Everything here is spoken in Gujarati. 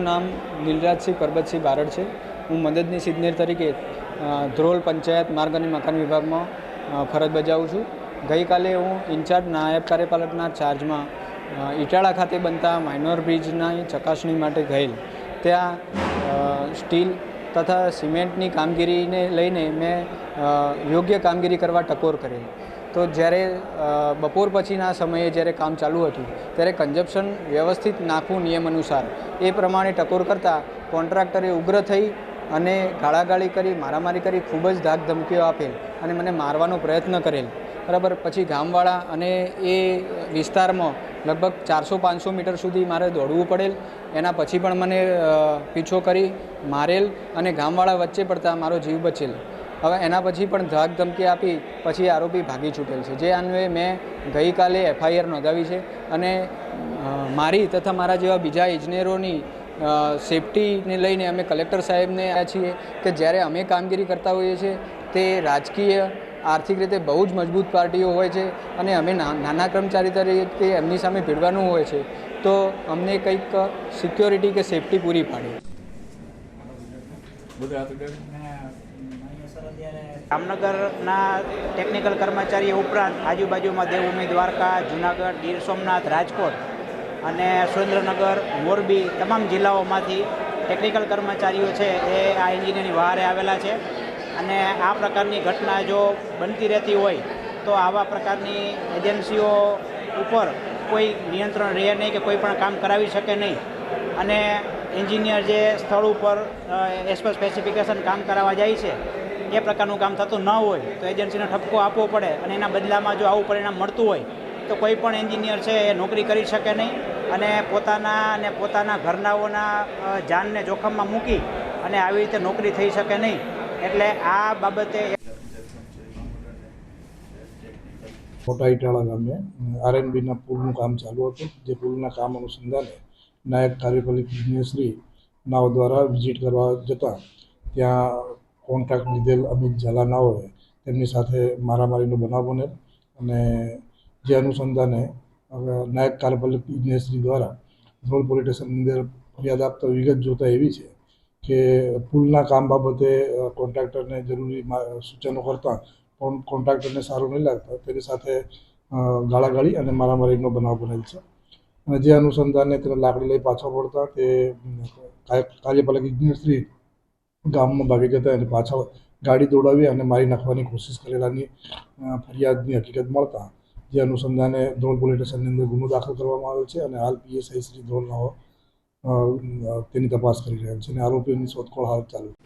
નામ દિલરાજસિંહ પરબતસિંહ બારડ છે. હું મદદની સિદ્નેર તરીકે ધ્રોલ પંચાયત માર્ગ અને મકાન વિભાગમાં ફરજ બજાવું છું. ગઈકાલે હું ઇન્ચાર્જ નાયબ કાર્યપાલકના ચાર્જમાં ઇટાળા ખાતે બનતા માઇનોર બ્રિજની ચકાસણી માટે ગયેલ. ત્યાં સ્ટીલ તથા સિમેન્ટની કામગીરીને લઈને મેં યોગ્ય કામગીરી કરવા ટકોર કરેલી તો જ્યારે બપોર પછીના સમયે જ્યારે કામ ચાલુ હતું, ત્યારે કન્ઝપ્શન વ્યવસ્થિત નાખવું નિયમ અનુસાર એ પ્રમાણે ટકોર કરતાં કોન્ટ્રાક્ટરે ઉગ્ર થઈ અને ગાળાગાળી કરી, મારામારી કરી, ખૂબ જ ધાક ધમકીઓ આપેલ અને મને મારવાનો પ્રયત્ન કરેલ. બરાબર. પછી ગામવાળા અને એ વિસ્તારમાં લગભગ ચારસો પાંચસો મીટર સુધી મારે દોડવું પડેલ. એના પછી પણ મને પીછો કરી મારેલ અને ગામવાળા વચ્ચે પડતા મારો જીવ બચેલ. હવે એના પછી પણ ધાક ધમકી આપી પછી આરોપી ભાગી છૂટેલ છે. જે અન્વયે મેં ગઈકાલે એફઆઈઆર નોંધાવી છે અને મારી તથા મારા જેવા બીજા ઇજનેરોની સેફટીને લઈને અમે કલેક્ટર સાહેબને આ છીએ કે જ્યારે અમે કામગીરી કરતા હોઈએ છીએ તે રાજકીય આર્થિક રીતે બહુ જ મજબૂત પાર્ટીઓ હોય છે અને અમે ના- નાના કર્મચારી તરીકે એમની સામે ભીડવાનું હોય છે તો અમને કંઈક સિક્યોરિટી કે સેફટી પૂરી પાડે. જામનગરના ટેકનિકલ કર્મચારીઓ ઉપરાંત આજુબાજુમાં દેવભૂમિ દ્વારકા જુનાગઢ ગીર સોમનાથ રાજકોટ અને સુરેન્દ્રનગર મોરબી તમામ જિલ્લાઓમાંથી ટેકનિકલ કર્મચારીઓ છે એ આ એન્જિનિયરની વહારે આવેલા છે. અને આ પ્રકારની ઘટના જો બનતી રહેતી હોય, તો આવા પ્રકારની એજન્સીઓ ઉપર કોઈ નિયંત્રણ રહે નહીં કે કોઈ પણ કામ કરાવી શકે નહીં. અને એન્જિનિયર જે સ્થળ ઉપર એઝ પર સ્પેસિફિકેશન કામ કરાવવા જાય છે, એ પ્રકારનું કામ થતું ન હોય, તો એજન્સીને ઠપકો આપવો પડે અને એના બદલામાં જો આવું પરિણામ મળતું હોય, તો કોઈ પણ એન્જિનિયર છે એ નોકરી કરી શકે નહીં અને પોતાના અને પોતાના ઘરનાઓના જાનને જોખમમાં મૂકી અને આવી રીતે નોકરી થઈ શકે નહીં. એટલે આ બાબતે મોટા ઇટાળા ગામે આરએનબીના પુલનું કામ ચાલુ હતું. જે પુલના કામ અનુસંધાને નાયક કાર્યપાલિક ઇજનેરશ્રી નાવ દ્વારા વિઝિટ કરવા જતાં ત્યાં કોન્ટ્રાક્ટ લીધેલ અમિત ઝાલાનાઓએ તેમની સાથે મારામારીનો બનાવ બનેલ અને જે અનુસંધાને નાયક કાર્યપાલક ઇજનેરશ્રી દ્વારા ધ્રોલ પોલીસ સ્ટેશનની અંદર ફરિયાદ આપતા વિગત જોતા એવી છે કે પુલના કામ બાબતે કોન્ટ્રાક્ટરને જરૂરી સૂચનો કરતાં પણ કોન્ટ્રાક્ટરને સારું નહીં લાગતા. તેની સાથે ગાળાગાળી અને મારામારીનો બનાવ બનેલ છે. અને જે અનુસંધાને તેને લાકડી લઈ પાછો પડતા તે કાર્ય- કાર્યપાલક ઇજનેરશ્રી ગામમાં ભાગી જતા એને પાછા ગાડી દોડાવી અને મારી નાખવાની કોશિશ કરેલાની ફરિયાદની હકીકત મળતા જે અનુસંધાને ધ્રોલ પોલીસ સ્ટેશનની અંદર ગુનો દાખલ કરવામાં આવ્યો છે અને હાલ પીએસઆઈ શ્રી ધ્રોલનાઓ અ, તેની તપાસ કરી રહ્યા છે અને આરોપીઓની શોધખોળ હાલ ચાલુ છે.